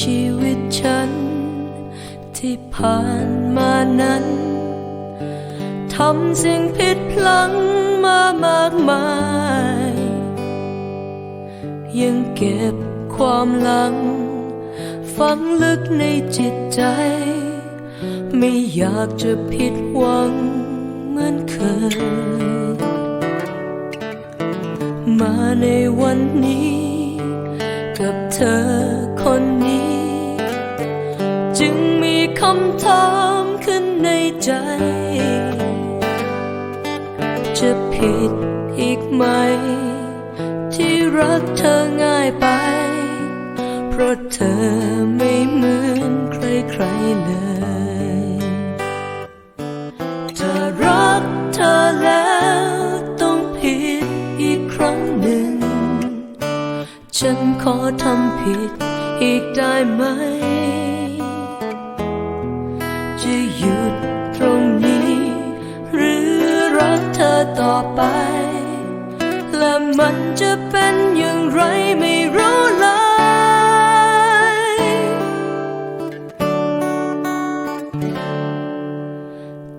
ชีวิตฉัน ที่ผ่านมานั้นทำสิ่งผิดพลั้งมามากมาย ยังเก็บความหลัง ฝังลึกในจิตใจ ไม่อยากจะผิดหวังเหมือนเคย มาในวันนี้กับเธอำถามขึ้นในใจ จะผิดอีกไหม ที่รักเธอง่ายไป เพราะเธอไม่เหมือนใครๆเลยจะรักเธอแล้วต้องผิดอีกครั้งหนึ่ง ฉันขอทำผิดอีกได้ไหม จะหยุดตรงนี้ หรือรักเธอต่อไป และมันจะเป็นอย่างไรไม่รู้เลย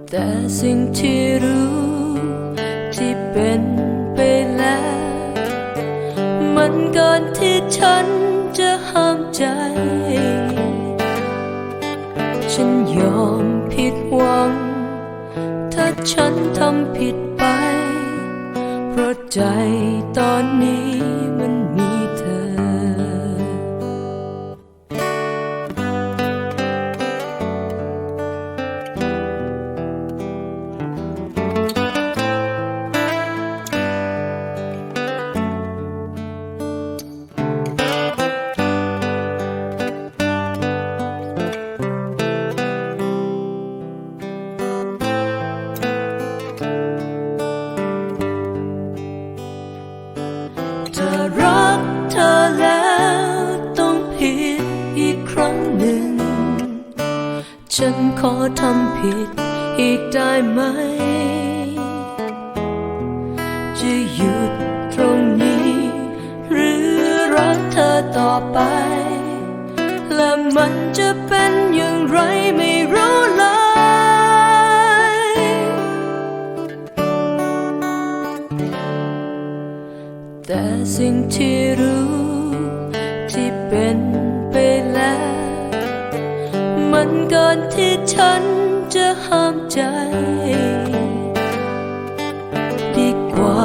แต่สิ่งที่รู้ที่เป็นไปแล้ว มันเกินที่ฉันจะห้ามใจ ยอมผิดหวัง ถ้าฉันทำผิดไป เพราะใจตอนนี้มันมีเธอ ฉันขอทำผิดอีกได้ไหม จะหยุดตรงนี้ หรือรักเธอต่อไป และมันจะเป็นอย่างไรไม่รู้เลยแต่สิ่งที่รู้ที่เป็น มันก่อนที่ฉันจะห้ามใจ ดีกว่า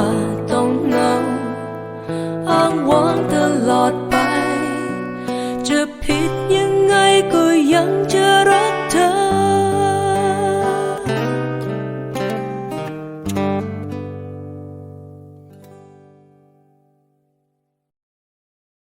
ต้องเงาอ้างว้างตลอดไป จะพ